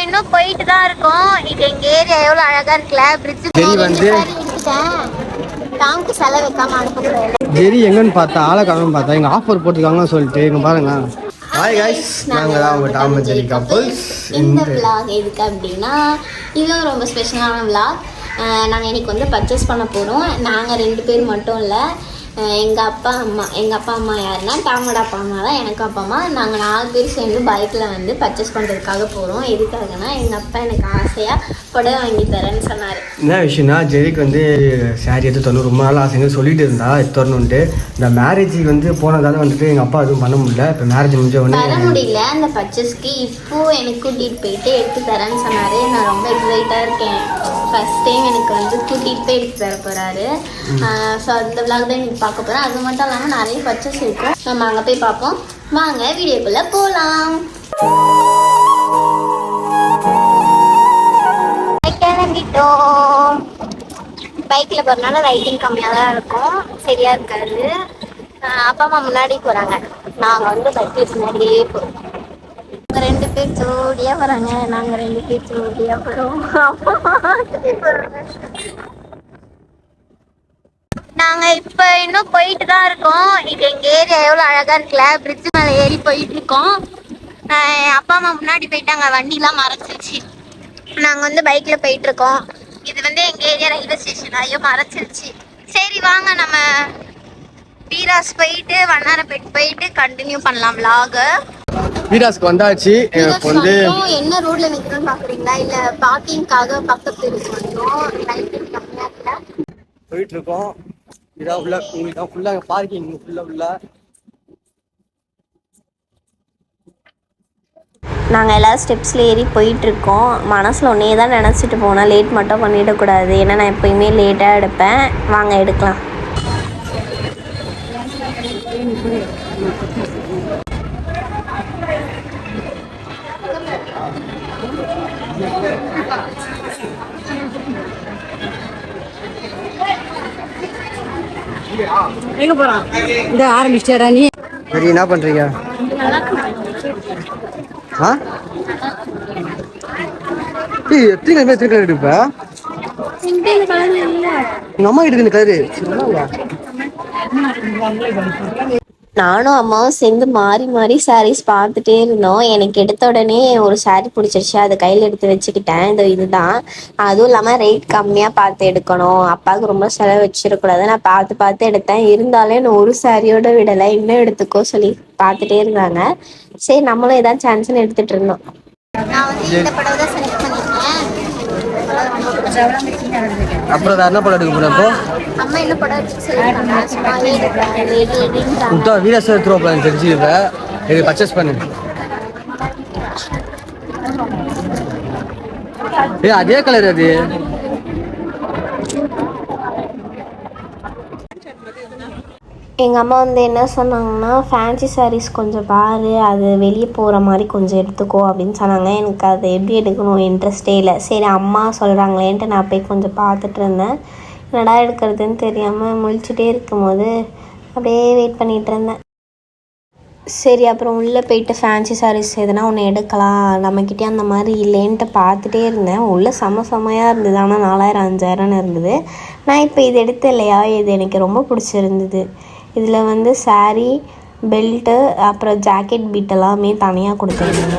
இன்னும் போயிட்டு தான் இருக்கோம். இது எங்க ஏரியா எவ்வளவு அழகா இருக்குல்ல? பிரிட்ஜ் சரி, வந்து- டாங்க்கு செலவு வைக்காம அனுப்பக்கூடாது. ஜெரி எங்கன்னு பார்த்தா ஆளை காணும் பார்த்தா எங்க ஆஃபர் போட்டுருக்காங்கன்னு சொல்லிட்டு இங்க பாருங்க. ஹாய் கைஸ் நாங்க தான் உங்க டாம் ஜெரி கப்பல்ஸ் இந்த விளாக் எதுக்கு அப்படின்னா இதுவும் ரொம்ப ஸ்பெஷலான விளாக் நாங்கள் இன்னைக்கு வந்து பர்ச்சேஸ் பண்ண போகிறோம் நாங்கள் ரெண்டு பேர் மட்டும் இல்லை. எங்கள் அப்பா அம்மா எங்கள் அப்பா அம்மா யாருன்னா தாமோட அப்பா அம்மா தான் எனக்கு அப்பா அம்மா. நாங்கள் நாலு பேர் சேர்ந்து பைக்கில் வந்து பர்ச்சேஸ் பண்ணுறதுக்காக போகிறோம் எதுக்காகனா எங்கள் அப்பா எனக்கு ஆசையாக புடவை வாங்கி தரேன்னு சொன்னார். என்ன விஷயம்னா ஜெரிக்கு வந்து சாரி எடுத்து தரணும். ரொம்ப நாள் ஆசைங்க சொல்லிட்டு இருந்தா தரணுன்ட்டு இந்த மேரேஜுக்கு வந்து போனதால வந்துட்டு எங்க அப்பா எதுவும் பண்ண முடியல. இப்போ மேரேஜ் முடிஞ்ச உடனே முடியல. அந்த பர்ச்சேஸ்க்கு இப்போ எனக்கு கூட்டிகிட்டு போயிட்டு எடுத்து தரேன்னு சொன்னார். நான் ரொம்ப எக்ஸைட்டாக இருக்கேன். ஃபர்ஸ்ட் டைம் எனக்கு வந்து கூட்டிகிட்டு போய் எடுத்து தர போகிறாரு ஸோ அந்த விளாக் தான் எனக்கு பார்க்க போகிறேன் அது மட்டும் இல்லாமல் நிறைய பர்ச்சேஸ் இருக்கும் நம்ம அங்கே போய் பார்ப்போம். வாங்க வீடியோக்குள்ளே போகலாம் பைக்கில் போகிறனால ரைட்டிங் கம்மியாக தான் இருக்கும். சரியாக இருக்காது. அப்பா அம்மா முன்னாடி போகிறாங்க நாங்கள் வந்து பைக்கில் முன்னாடியே போகிறோம் நாங்கள் ரெண்டு பேர் ஜோடியாக போகிறாங்க நாங்கள் ரெண்டு பேர் ஜோடியாக போகிறோம் நாங்க இப்ப இன்னும் போயிட்டு தான் இருக்கோம். இது எங்க ஏரியா எவ்வளவு அழகா இருக்குல்ல? பிரிட்ஜ் மேல ஏறி போயிட்டு இருக்கோம். அப்பா அம்மா முன்னாடி போயிட்டாங்க. வண்டிலாம் மறைச்சிருச்சு நாங்க வந்து பைக்ல போயிட்டு இருக்கோம். இது வந்து எங்க ஏரியா ரயில்வே ஸ்டேஷன் ஐயோ மறைச்சிருச்சு. சரி வாங்க. நம்ம வீராஸ் போயிட்டு வண்ணாரப்பேட் போயிட்டு கண்டினியூ பண்ணலாம் vlog. வீராஸ்க்கு வந்தாச்சு. எனக்கு வந்து என்ன ரோட்ல நிக்கிறோம்னு பாக்குறீங்களா? இல்ல பார்க்கிங்காக பக்கத்து இருக்கு வந்தோம் லைட்டிங் கம்மியா இல்ல போயிட்டு இருக்கோம். இதான் ஃபுல்லா உங்களுக்கு ஃபுல்லா பார்க்கிங் ஃபுல்லா ஃபுல்லா நாங்கள் எல்லோரும் ஸ்டெப்ஸில் ஏறி போயிட்டுருக்கோம். மனசில் ஒன்றே தான் நினச்சிட்டு போனால் லேட் மட்டும் பண்ணிடக்கூடாது. ஏன்னா நான் எப்போயுமே லேட்டாக எடுப்பேன். வாங்க எடுக்கலாம். எங்க போறான் இந்த ஆரம்பிச்சிட்டாரா நீ. சரி என்ன பண்றீங்க ஆ? ஏய் எத்தனை பேர் திருக்கல் எடுப்ப? உங்க அம்மா கிட்ட இந்த கலரு. நானும் அம்மாவும் சேர்ந்து மாறி மாறி சாரீஸ் பார்த்துட்டே இருந்தோம். எனக்கு எடுத்த உடனே ஒரு saree பிடிச்சிருச்சு. அதை கையில் எடுத்து வச்சுக்கிட்டேன். இந்த இதுதான். அதுவும் இல்லாமல் ரேட் கம்மியாக பார்த்து எடுக்கணும். அப்பாவுக்கு ரொம்ப செலவு வச்சிடக்கூடாது நான் பார்த்து பார்த்து எடுத்தேன். இருந்தாலும் என்ன ஒரு சாரியோட விடலை. இன்னும் எடுத்துக்கோ சொல்லி பார்த்துட்டே இருந்தாங்க. சரி நம்மளும் ஏதாவது சான்ஸ்னு எடுத்துட்டு இருந்தோம். அப்புறம் என்ன படம் எடுக்க போற அப்போ அம்மா என்ன படம் சொல்லிருக்காங்க பிளான் தெரிஞ்சுக்க இது பர்ச்சேஸ் பண்ணு. அதே கலர் அது. எங்கள் அம்மா வந்து என்ன சொன்னாங்கன்னா ஃபேன்சி sarees கொஞ்சம் பாரு அது வெளியே போகிற மாதிரி கொஞ்சம் எடுத்துக்கோ அப்படின்னு சொன்னாங்க. எனக்கு அது எப்படி எடுக்கணும் இன்ட்ரெஸ்டே இல்லை. சரி அம்மா சொல்கிறாங்களேன்ட்டு நான் போய் கொஞ்சம் பார்த்துட்டு இருந்தேன். நடா எடுக்கிறதுன்னு தெரியாமல் முழிச்சிட்டே இருக்கும்போது அப்படியே வெயிட் பண்ணிகிட்டு இருந்தேன். சரி அப்புறம் உள்ளே போயிட்டு ஃபேன்சி சாரீஸ் எதுனா ஒன்று எடுக்கலாம். நம்மக்கிட்டே அந்த மாதிரி இல்லைன்ட்டு பார்த்துட்டே இருந்தேன். உள்ளே செம செமையாக இருந்தது. ஆனால் நாலாயிரம் அஞ்சாயிரம்னு இருந்தது. நான் இப்போ இது எடுத்து இல்லையா இது எனக்கு ரொம்ப பிடிச்சிருந்தது. இதில் வந்து சாரீ பெல்ட்டு அப்புறம் ஜாக்கெட் பீட் எல்லாமே தனியாக கொடுத்துருந்தாங்க.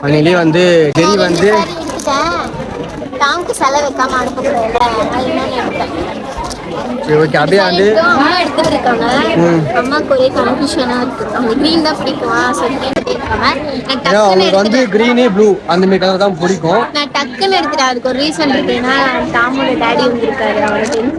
அன்னையிலே வந்து ஜெரி வந்து டாங்க்கு செலவு வைக்காம அனுப்பக்கூடாது அதனால சரி ஓகே அப்படியே வந்து அம்மா எடுத்துட்டு இருக்காங்க அம்மாக்கு ஒரே கன்ஃபியூஷனா இருக்கு. அவங்க கிரீன் தான் பிடிக்குமா? நான் ஏன்னா அவங்களுக்கு வந்து க்ரீனு ப்ளூ அந்த மாதிரி கலர் தான் பிடிக்கும். நான் டக்குன்னு எடுத்துட்டேன். அதுக்கு ஒரு ரீசன் இருக்கு. ஏன்னா தாமோட டேடி வந்திருக்காரு. அவரை டென்ஷன்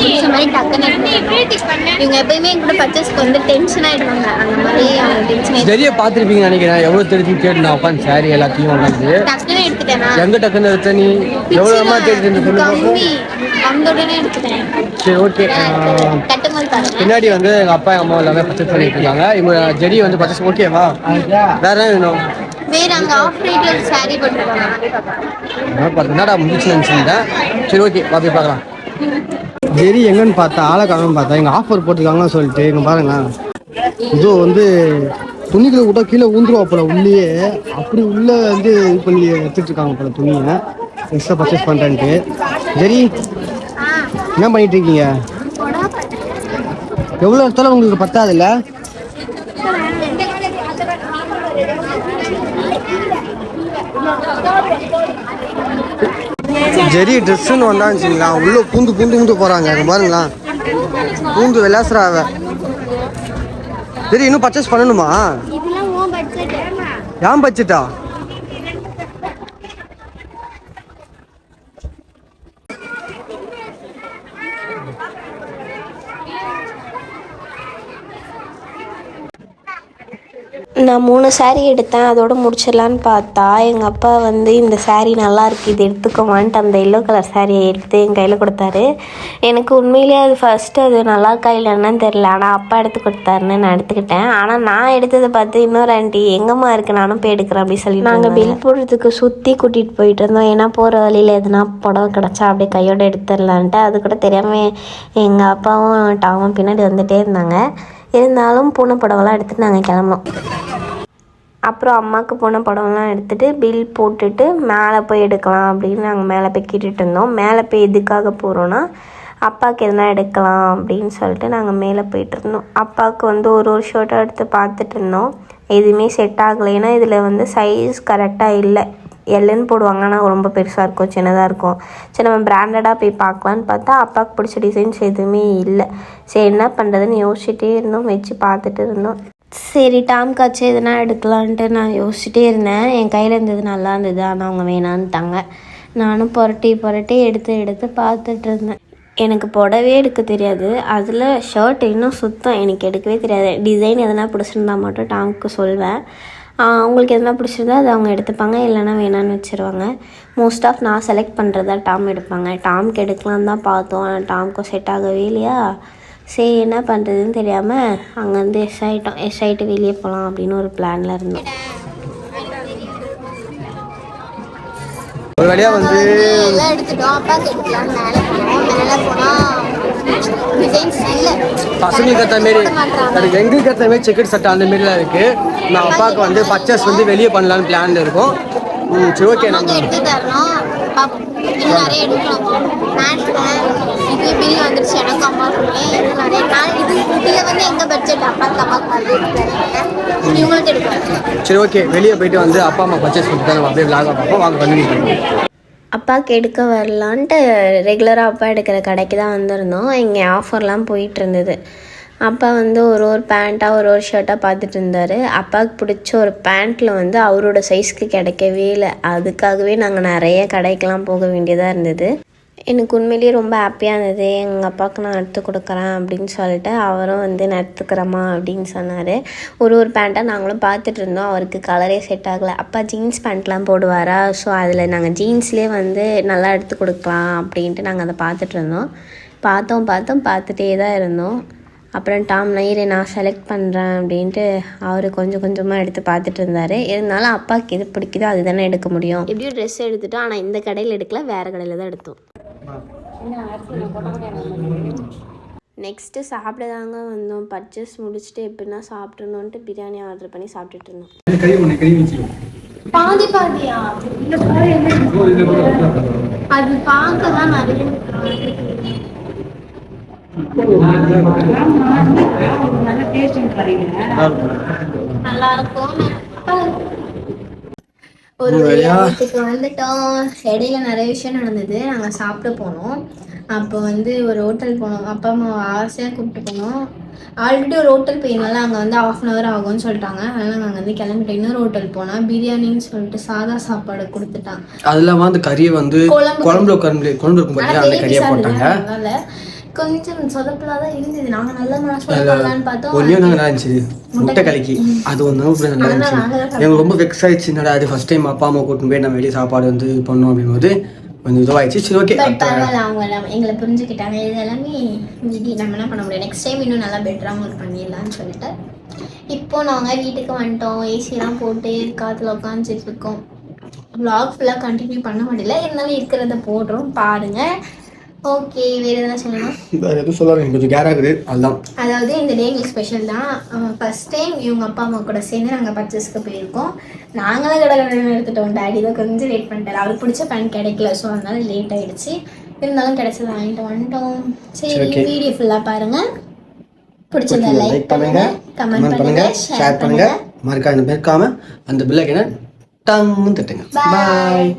பிடிச்ச மாதிரி டக்குன்னு எடுத்துட்டேன் இவங்க எப்பயுமே கூட பர்ச்சேஸ்க்கு வந்து டென்ஷன் ஆயிடுவாங்க. அந்த மாதிரி அவங்க டென்ஷன் ஜெரியை பார்த்துருப்பீங்கன்னு நினைக்கிறேன். எவ்வளோ தெரிஞ்சு கேட்டு நான் உட்காந்து சாரி எல்லாத்தையும் உட்காந்து டக்குன்னு எடுத்துட்டேனா? எங்க டக்குன்னு எடுத்த நீ? எவ்வளோ அம்மா இருந்து சொல்லு எடுத்துட்டேன் சரி ஓகே. பின்னாடி வந்து எங்கள் அப்பா எங்கள் அம்மா எல்லாமே பர்ச்சேஸ் பண்ணிட்டு இருக்காங்க. இவங்க ஜெரி வந்து பர்ச்சேஸ் ஓகேவா வேற என்ன வேணும்? வேற அங்க ஆஃப் ரேட்ல ஒரு சாரி போட்டுருக்காங்க. நான் பார்த்தேன் என்னடா முடிச்சு நினச்சிருந்தேன். சரி ஓகே வா போய் பார்க்கலாம். ஜெரி எங்கன்னு பார்த்தா ஆளை காணும் பார்த்தா எங்கள் ஆஃபர் போட்டிருக்காங்கன்னு சொல்லிட்டு இங்கே பாருங்களேன் இதோ வந்து துணிகளை விட்டா கீழே ஊந்துருவா போல உள்ளேயே. அப்படி உள்ள வந்து இது பண்ணி எடுத்துட்டு இருக்காங்க போல துணியை. எக்ஸ்ட்ரா பர்ச்சேஸ் பண்ணுறேன்ட்டு ஜெரி என்ன பண்ணிட்டு இருக்கீங்க எவ்வளோ இடத்துல உங்களுக்கு பத்தாதுல்ல? ஜெரி ட்ரெஸ்ஸுன்னு வந்தாச்சுங்களா? உள்ள பூந்து பூந்து பூந்து போறாங்க. அங்க பாருங்களா. பூந்து விளாசுறா அவ ஜெரி இன்னும் பர்ச்சேஸ் பண்ணணுமா? இதெல்லாம் ஓ பட்ஜெட் ஏன் பட்ஜெட்டா நான் மூணு saree எடுத்தேன். அதோட முடிச்சிடலான்னு பார்த்தா எங்கள் அப்பா வந்து இந்த saree நல்லா இருக்கு இது எடுத்துக்கோமான்ட்டு அந்த எல்லோ கலர் சாரியை எடுத்து என் கையில் கொடுத்தாரு. எனக்கு உண்மையிலேயே அது ஃபஸ்ட்டு அது நல்லா இருக்கா இல்லைன்னு தெரில ஆனால் அப்பா எடுத்து கொடுத்தாருன்னு நான் எடுத்துக்கிட்டேன். ஆனால் நான் எடுத்ததை பார்த்து இன்னொரு ஆண்டி எங்கம்மா இருக்கு? நானும் போய் எடுக்கிறேன் அப்படி சொல்லி நாங்கள் பில் போடுறதுக்கு சுற்றி கூட்டிகிட்டு போயிட்டு இருந்தோம். ஏன்னா போகிற வழியில் எதுனா புடவை கிடச்சா அப்படியே கையோட எடுத்துடலான்ட்டு. அது கூட தெரியாமல் எங்கள் அப்பாவும் டாவும் பின்னாடி வந்துட்டே இருந்தாங்க. இருந்தாலும் பூனை புடவைலாம் எடுத்துட்டு நாங்கள் கிளம்புனோம். அப்புறம் அம்மாவுக்கு போன படம்லாம் எடுத்துகிட்டு பில் போட்டுட்டு மேலே போய் எடுக்கலாம் அப்படின்னு நாங்கள் மேலே போய் கேட்டுட்டு இருந்தோம். மேலே போய் எதுக்காக போகிறோன்னா அப்பாவுக்கு எதனா எடுக்கலாம் அப்படின்னு சொல்லிட்டு நாங்கள் மேலே போயிட்டு இருந்தோம். அப்பாவுக்கு வந்து ஒரு ஒரு ஷர்ட்டாக எடுத்து பார்த்துட்டு இருந்தோம். எதுவுமே செட் ஆகலை. ஏன்னா இதில் வந்து சைஸ் கரெக்டாக இல்லை. எல்லுன்னு போடுவாங்க ஆனால் ரொம்ப பெருசாக இருக்கும் சின்னதாக இருக்கும். சரி நம்ம பிராண்டடாக போய் பார்க்கலான்னு பார்த்தா அப்பாவுக்கு பிடிச்ச டிசைன்ஸ் எதுவுமே இல்லை. சரி என்ன பண்ணுறதுன்னு யோசிச்சுட்டே இருந்தோம் வச்சு பார்த்துட்டு இருந்தோம். சரி டாம் காய்ச்சி எதுனா எடுக்கலான்ட்டு நான் யோசிச்சுட்டே இருந்தேன். என் கையில் இருந்தது நல்லா இருந்தது ஆனால் அவங்க வேணான்ட்டாங்க. நானும் புரட்டி புரட்டி எடுத்து எடுத்து பார்த்துட்டு இருந்தேன். எனக்கு புடவே எடுக்க தெரியாது. அதில் ஷர்ட் இன்னும் சுத்தம். எனக்கு எடுக்கவே தெரியாது. டிசைன் எதனா பிடிச்சிருந்தா மட்டும் டாமுக்கு சொல்வேன். அவங்களுக்கு எதனா பிடிச்சிருந்தா அது அவங்க எடுத்துப்பாங்க இல்லைன்னா வேணான்னு வச்சுருவாங்க. மோஸ்ட் ஆஃப் நான் செலக்ட் பண்ணுறதா டாம் எடுப்பாங்க. டாம்க்கு எடுக்கலாம் தான் பார்த்தோம். ஆனால் டாம்க்கு செட் ஆகவே இல்லையா? சரி என்ன பண்ணுறதுன்னு தெரியாமல் அங்கேருந்து எஸ் ஆகிட்டோம் எஸ் ஆகிட்டு வெளியே போகலாம் அப்படின்னு ஒரு பிளானில் இருந்தோம். ஒரு வழியா வந்து எல்லாம் எடுத்துட்டோம். அப்பாவுக்கு எடுக்கலாம்னு மேலே போனோம். மேலே போனால் டிசைன்ஸ் இல்லை. பசங்களுக்கு ஏற்ற மாரி அதுக்கு எங்களுக்கு ஏற்ற மாரி செக்கெட் சட்டை அந்த மாரிலாம் இருக்கு. நான் அப்பாவுக்கு வந்து பர்ச்சேஸ் வந்து வெளியே பண்ணலான்னு பிளான்ல இருக்கோம். ம் சரி ஓகே நம்ம நிறைய எடுக்கணும். இது பில் வந்துருச்சு. எனக்கு இன்னும் நிறைய நான் இது இதில் வந்து எங்கள் பட்ஜெட் அப்பாவுக்கு அம்மாவுக்கு வந்து எடுத்து தரேன் இவங்களுக்கு எடுக்கணும் சரி ஓகே வெளியே போயிட்டு வந்து அப்பா அம்மா பர்ச்சேஸ் பண்ணிட்டு நம்ம அப்படியே விளாக பார்ப்போம். வாங்க கண்டினியூ பண்ணுவோம். அப்பாவுக்கு எடுக்க வரலான்ட்டு ரெகுலராக அப்பா எடுக்கிற கடைக்கு தான் வந்திருந்தோம். இங்கே ஆஃபர்லாம் போயிட்டு இருந்தது அப்பா வந்து ஒரு ஒரு பேண்ட்டாக ஒரு ஒரு ஷர்ட்டாக பார்த்துட்டு இருந்தார். அப்பாவுக்கு பிடிச்ச ஒரு பேண்ட்டில் வந்து அவரோட சைஸ்க்கு கிடைக்கவே இல்லை. அதுக்காகவே நாங்கள் நிறைய கடைக்கெலாம் போக வேண்டியதாக இருந்தது. எனக்கு உண்மையிலேயே ரொம்ப ஹாப்பியாக இருந்தது. எங்கள் அப்பாவுக்கு நான் எடுத்து கொடுக்குறேன் அப்படின்னு சொல்லிட்டு அவரும் வந்து நான் எடுத்துக்கிறேம்மா அப்படின்னு சொன்னார். ஒரு ஒரு பேண்ட்டாக நாங்களும் பார்த்துட்டு இருந்தோம். அவருக்கு கலரே செட் ஆகலை. அப்பா ஜீன்ஸ் பேண்ட்லாம் போடுவாரா? ஸோ அதில் நாங்கள் ஜீன்ஸ்லேயே வந்து நல்லா எடுத்து கொடுக்கலாம் அப்படின்ட்டு நாங்கள் அதை பார்த்துட்டு இருந்தோம். பார்த்தோம் பார்த்தோம் பார்த்துட்டே தான் இருந்தோம். அப்புறம் டாம் நயிரை நான் செலக்ட் பண்ணுறேன் அப்படின்ட்டு அவர் கொஞ்சம் கொஞ்சமாக எடுத்து பார்த்துட்டு இருந்தார். இருந்தாலும் அப்பாவுக்கு எது பிடிக்குதோ அதுதானே எடுக்க முடியும். எப்படியும் ட்ரெஸ் எடுத்துட்டோம் ஆனால் இந்த கடையில் எடுக்கல வேறு கடையில் தான் எடுத்தோம். நெக்ஸ்ட்டு சாப்பிட தாங்க வந்தோம். பர்ச்சேஸ் முடிச்சுட்டு எப்படின்னா சாப்பிட்றணுன்ட்டு பிரியாணி ஆர்டர் பண்ணி சாப்பிட்டுட்டு இருந்தோம். பாதி பாதியா? அது பார்க்க தான் நிறைய நல்லா இருக்கும் ஒரு வந்துட்டோம். இடையில நிறைய விஷயம் நடந்தது. நாங்கள் சாப்பிட போனோம். அப்போ வந்து ஒரு ஹோட்டல் போனோம். அப்பா அம்மா ஆசையாக கூப்பிட்டு போனோம். ஆல்ரெடி ஒரு ஹோட்டல் போயிருந்தால அங்கே வந்து ஆஃப் அன் ஹவர் ஆகும்னு சொல்லிட்டாங்க. அதனால நாங்கள் வந்து கிளம்பிட்டோம். இன்னொரு ஹோட்டல் போனால் பிரியாணின்னு சொல்லிட்டு சாதா சாப்பாடு கொடுத்துட்டான் அது இல்லாமல் அந்த கறியை வந்து குழம்பு. குழம்புல குழம்பு குழம்பு இருக்கும் அந்த கறியை போட்டாங்க. கொஞ்சம் சொதப்பலாக தான் இருந்தது. நாங்கள் நல்ல மனசு சொல்லலாம்னு பார்த்தோம். ஒன்று நல்லா இருந்துச்சு முட்டை கலக்கி. அது ஒன்று நல்லா இருந்துச்சு எனக்கு ரொம்ப வெக்ஸ் ஆயிடுச்சு. என்னடா அது ஃபர்ஸ்ட் டைம் அப்பா அம்மா கூட்டின்னு போய் நம்ம வெளியே சாப்பாடு வந்து பண்ணோம் அப்படிங்கும்போது கொஞ்சம் இதுவாகிடுச்சு சரி ஓகே பரவாயில்ல அவங்க எங்களை புரிஞ்சுக்கிட்டாங்க. இது எல்லாமே நம்ம என்ன பண்ண முடியும்? நெக்ஸ்ட் டைம் இன்னும் நல்லா பெட்டராக அவங்களுக்கு பண்ணிடலாம்னு சொல்லிட்டு. இப்போ நாங்கள் வீட்டுக்கு வந்துட்டோம். ஏசிலாம் போட்டு காற்றுல உட்காந்துட்டு இருக்கோம். Vlog ஃபுல்லாக கண்டினியூ பண்ண முடியல. இருந்தாலும் இருக்கிறத போடுறோம். பாருங்க. ஓகே வேறு எதனா சொல்லணும்? வேறு எதுவும் சொல்லாது எனக்கு கொஞ்சம் கேராக இருக்குது அதுதான் அதாவது இந்த டே எங்களுக்கு ஸ்பெஷல் தான். ஃபர்ஸ்ட் டைம் இவங்க அப்பா அம்மா கூட சேர்ந்து நாங்கள் பர்ச்சேஸ்க்கு போயிருக்கோம். நாங்களும் கடை கடை எடுத்துட்டோம். டேடி தான் கொஞ்சம் லேட் பண்ணிட்டாரு. அவருக்கு பிடிச்ச பேண்ட் கிடைக்கல ஸோ அதனால லேட் ஆயிடுச்சு. இருந்தாலும் கிடைச்சது வாங்கிட்டு வந்துட்டோம். சரி. வீடியோ ஃபுல்லாக பாருங்க. பிடிச்சத லைக் பண்ணுங்க கமெண்ட் பண்ணுங்க ஷேர் பண்ணுங்க. மறக்காம மறக்காம அந்த பில்லைக்கு டங்குன்னு தட்டுங்க. Bye. பாய்